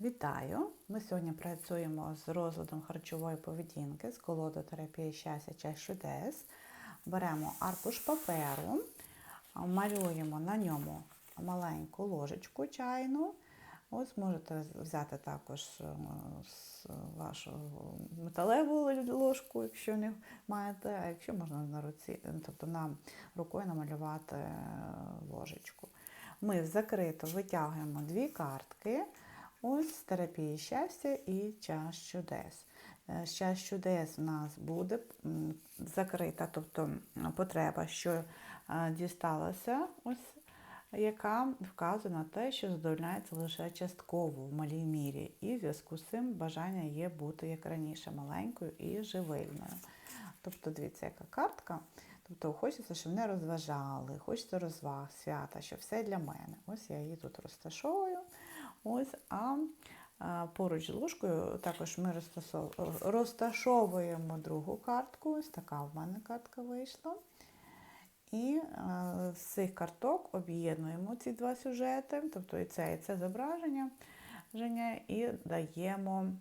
Вітаю! Ми сьогодні працюємо з розладом харчової поведінки з колодотерапії щастя чай чудес. Беремо аркуш паперу, малюємо на ньому маленьку ложечку чайну. Ось можете взяти також е, вашу металеву ложку, якщо не маєте, а якщо можна на руці, тобто нам рукою намалювати е, ложечку. Ми закрито витягуємо дві картки. Ось терапії щастя і час чудес. Е, Час чудес в нас буде закрита, тобто потреба, що е, дісталася, ось яка вказує на те, що задовольняється лише частково в малій мірі, і в зв'язку з цим бажання є бути як раніше маленькою і живильною. Тобто, дивіться, яка картка. Тобто хочеться, щоб мене розважали, хочеться розваг, свята, що все для мене. Ось я її тут розташовую. Ось, а, поруч з ложкою також ми розташовуємо другу картку. Ось така в мене картка вийшла. І з цих карток об'єднуємо ці два сюжети, тобто і це, і це зображення, і даємо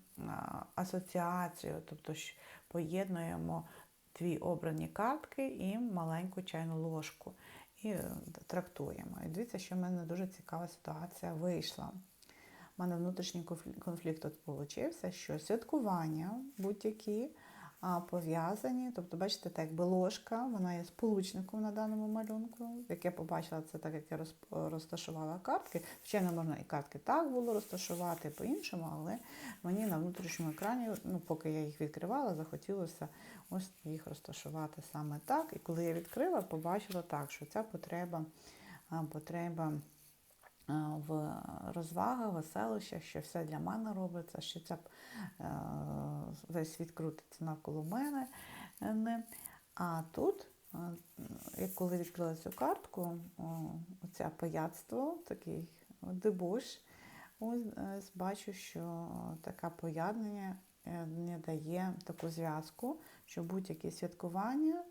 асоціацію, тобто поєднуємо дві обрані картки і маленьку чайну ложку. І е, трактуємо. І дивіться, що в мене дуже цікава ситуація вийшла. У мене внутрішній конфлікт тут вийшов, що святкування будь-які пов'язані. Тобто, бачите, так якби ложка, вона є сполучником на даному малюнку. Як я побачила, це так, як я розташувала картки. Звичайно, можна і картки так було розташувати, по-іншому, але мені на внутрішньому екрані, ну, поки я їх відкривала, захотілося ось їх розташувати саме так. І коли я відкрила, побачила так, що ця потреба, потреба в розвагах, веселищах, що все для мене робиться, що ця, е, весь світ крутиться навколо мене. е. А тут, е, коли відкрила цю картку, оце паяцтво, такий дебуш, ось е, бачу, що таке поєднання е, не дає таку зв'язку, що будь-які святкування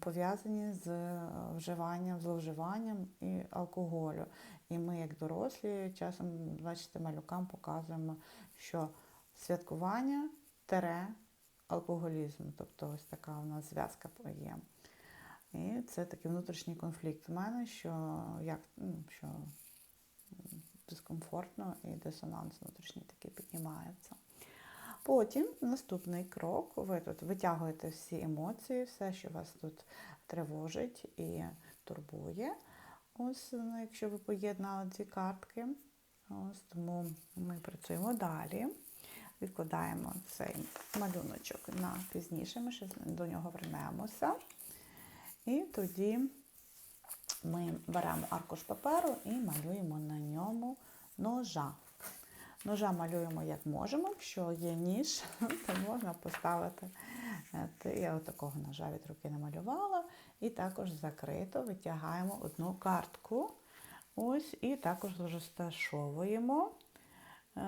пов'язані з е, вживанням, зловживанням і алкоголю. І ми, як дорослі, часом, бачите, малюкам показуємо, що святкування тере алкоголізм, тобто ось така у нас зв'язка є. І це такий внутрішній конфлікт в мене, що як ну, що дискомфортно і дисонанс внутрішній такий піднімається. Потім наступний крок, ви тут витягуєте всі емоції, все, що вас тут тривожить і турбує. Ось, ну, якщо ви поєднали ці картки. Ось, тому ми працюємо далі. Відкладаємо цей малюночок на пізніше, ми ще до нього вернемося. І тоді ми беремо аркуш паперу і малюємо на ньому ножа. Ножа малюємо як можемо. Якщо є ніж, то можна поставити. Е, Я такого ножа від руки намалювала. І також закрито витягаємо одну картку. Ось, і також розташовуємо. Е,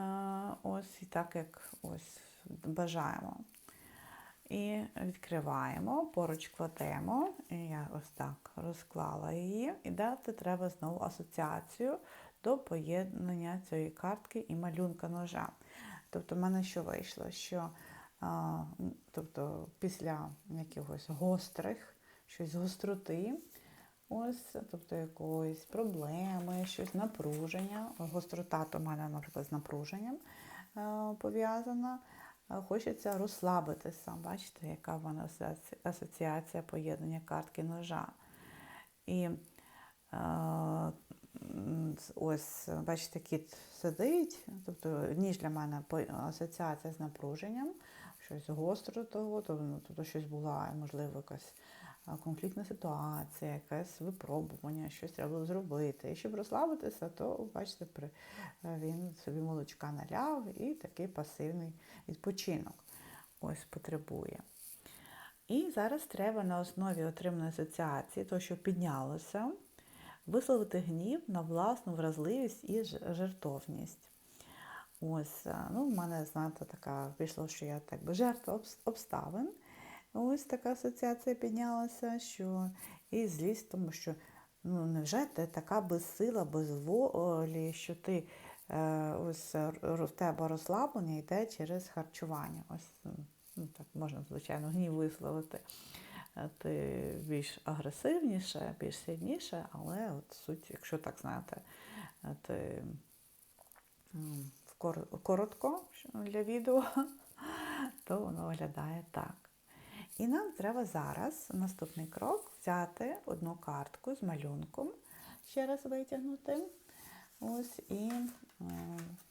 Ось і так, як ось бажаємо. І відкриваємо, поруч кладемо. І я ось так розклала її. І дати треба знову асоціацію до поєднання цієї картки і малюнка ножа. Тобто, в мене що вийшло? Що а, тобто, після якихось гострих, щось гостроти, ось, тобто якоїсь проблеми, щось напруження. Гострота то в мене, наприклад, з напруженням пов'язана. Хочеться розслабитися. Бачите, яка в мене асоціація поєднання картки ножа. І ось, бачите, кіт сидить, тобто ніж для мене асоціація з напруженням, щось гостро того, ну, тобто щось була, можливо, якась конфліктна ситуація, якесь випробування, щось треба було зробити. І щоб розслабитися, то, бачите, е, він собі молочка наляв і такий пасивний відпочинок ось потребує. І зараз треба на основі отриманої асоціації, того, що піднялося, висловити гнів на власну вразливість і жертовність. Ось, е, ну, в мене, знаєте, така вийшло, що я так би жертва обставин. Ось така асоціація піднялася, що і злість, тому що ну невже ти така безсила, без волі, що ти е, ось в тебе розслаблення йде через харчування. Ось ну, так можна, звичайно, гнів висловити. Е, Ти більш агресивніше, більш сильніше, але от суть, якщо так знаєте, ти коротко для відео, то воно виглядає так. І нам треба зараз, наступний крок, взяти одну картку з малюнком, ще раз витягнути. Ось, і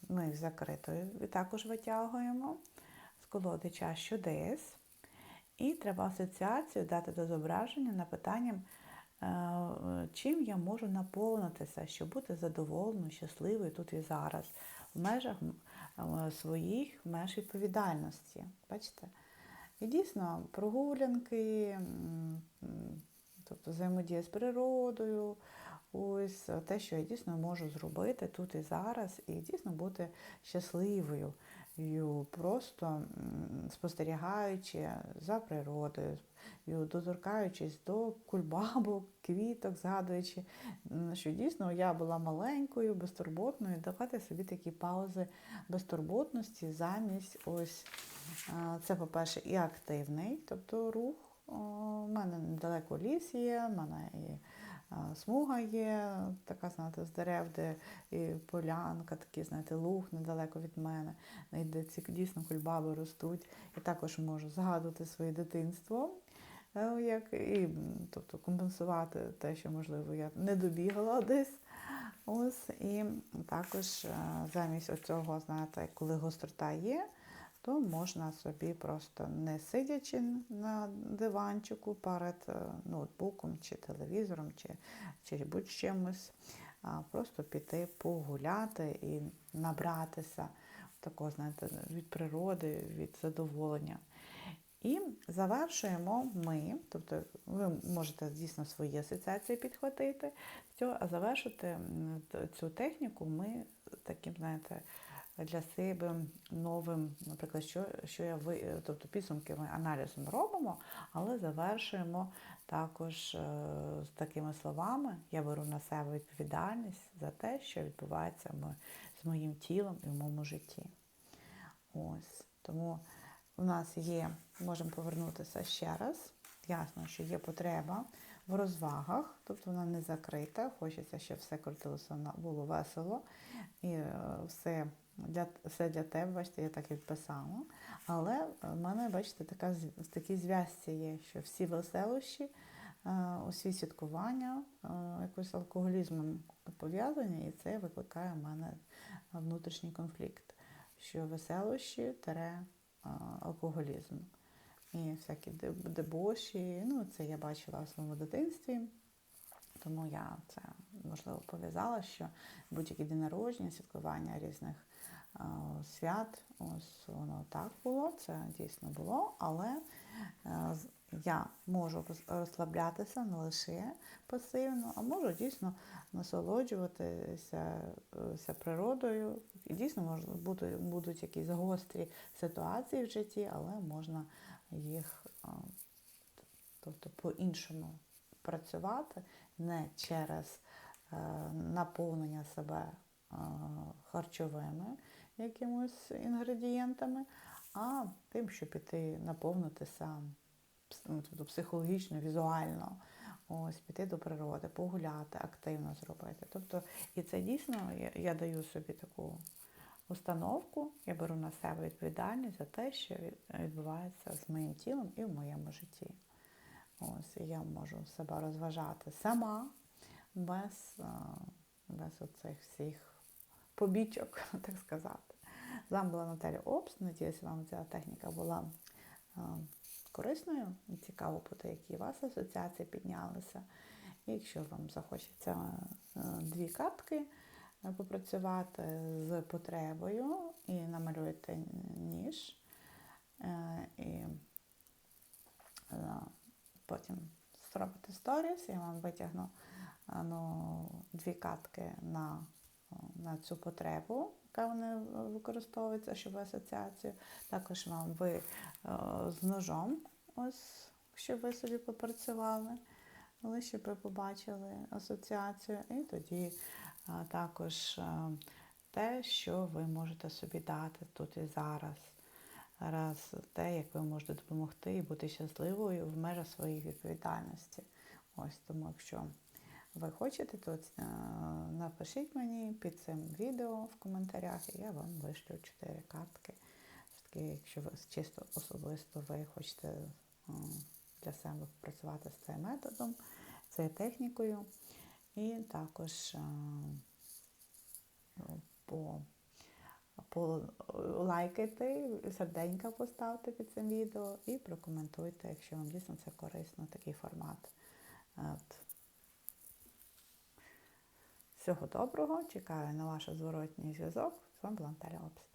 ми закритою також витягуємо з колоди час чудес. І треба асоціацію дати до зображення на питанням, е, чим я можу наповнитися, щоб бути задоволеною, щасливою тут і зараз, в межах е, своїх меж відповідальності. Бачите? І дійсно, прогулянки, тобто взаємодія з природою, ось те, що я дійсно можу зробити тут і зараз, і дійсно бути щасливою, просто спостерігаючи за природою, доторкаючись до кульбабок, квіток, згадуючи, що дійсно я була маленькою, безтурботною, давати собі такі паузи безтурботності замість ось Це, по-перше, і активний, тобто рух. У мене недалеко ліс є, в мене і смуга є, така, знаєте, з дерев, де і полянка, такий, знаєте, луг недалеко від мене, де ці дійсно кульбаби ростуть. Я також можу згадувати своє дитинство. е, Як, і, тобто компенсувати те, що, можливо, я не добігала десь. Ось, і також е, замість оцього, знаєте, коли гострота є, то можна собі просто не сидячи на диванчику перед е, ноутбуком чи телевізором, чи, чи будь-чимось, а просто піти погуляти і набратися такого, знаєте, від природи, від задоволення. І завершуємо ми, тобто ви можете дійсно свої асоціації підхватити, а завершити цю техніку ми таким, знаєте, для себе новим, наприклад, що, що я ви, тобто підсумки ми аналізом робимо, але завершуємо також е, з такими словами: я беру на себе відповідальність за те, що відбувається з моїм тілом і в моєму житті. Ось тому у нас є, можемо повернутися ще раз. Ясно, що є потреба в розвагах, тобто вона не закрита. Хочеться, щоб все крутилося, було весело. І е, все для, все для тебе, бачите, я так відписала. Але в мене, бачите, така, такі зв'язці є, що всі веселощі, е, усі святкування е, якось алкоголізмом пов'язані, і це викликає в мене внутрішній конфлікт, що веселощі тере алкоголізм. І всякі дебоші, ну це я бачила в своєму дитинстві, тому я це можливо пов'язала, що будь-які дні народження, святкування різних свят, ось воно так було, це дійсно було, але е, я можу розслаблятися не лише пасивно, а можу дійсно насолоджуватися е, природою. І дійсно може бути, будуть якісь гострі ситуації в житті, але можна їх тобто по-іншому працювати не через е, наповнення себе е, харчовими якимось інгредієнтами, а тим, щоб піти наповнитися пс- ну, тобто психологічно, візуально. Ось піти до природи, погуляти, активно зробити. Тобто, і це дійсно я, я даю собі таку установку, я беру на себе відповідальність за те, що відбувається з моїм тілом і в моєму житті. Ось я можу себе розважати сама, без, без оцих всіх побічок, так сказати. З вами була Наталя Обс. Надіюсь, вам ця техніка була корисною. І Цікаво буде, які у вас асоціації піднялися. І якщо вам захочеться е, дві картки е, попрацювати з потребою і намалюєте ніж, е, і е, потім зробите сторіс, я вам витягну е, ну, дві картки на, е, на цю потребу, яка вони використовуються, щоб асоціацію. Також вам ви е, з ножом, ось, щоб ви собі попрацювали, але щоб ви побачили асоціацію. І тоді е, також е, те, що ви можете собі дати тут і зараз. Раз те, як ви можете допомогти і бути щасливою в межах своєї відповідальності. Ось тому, якщо ви хочете, то е, напишіть мені під цим відео в коментарях, і я вам вишлю 4 картки. Все-таки, якщо ви чисто особисто ви хочете е, для себе працювати з цим методом, цією технікою. І також е, по, по лайкайте, серденька поставте під цим відео і прокоментуйте, якщо вам дійсно це корисно, такий формат. От. Всього доброго, чекаю на ваш зворотній зв'язок. З вами була Наталя Обст.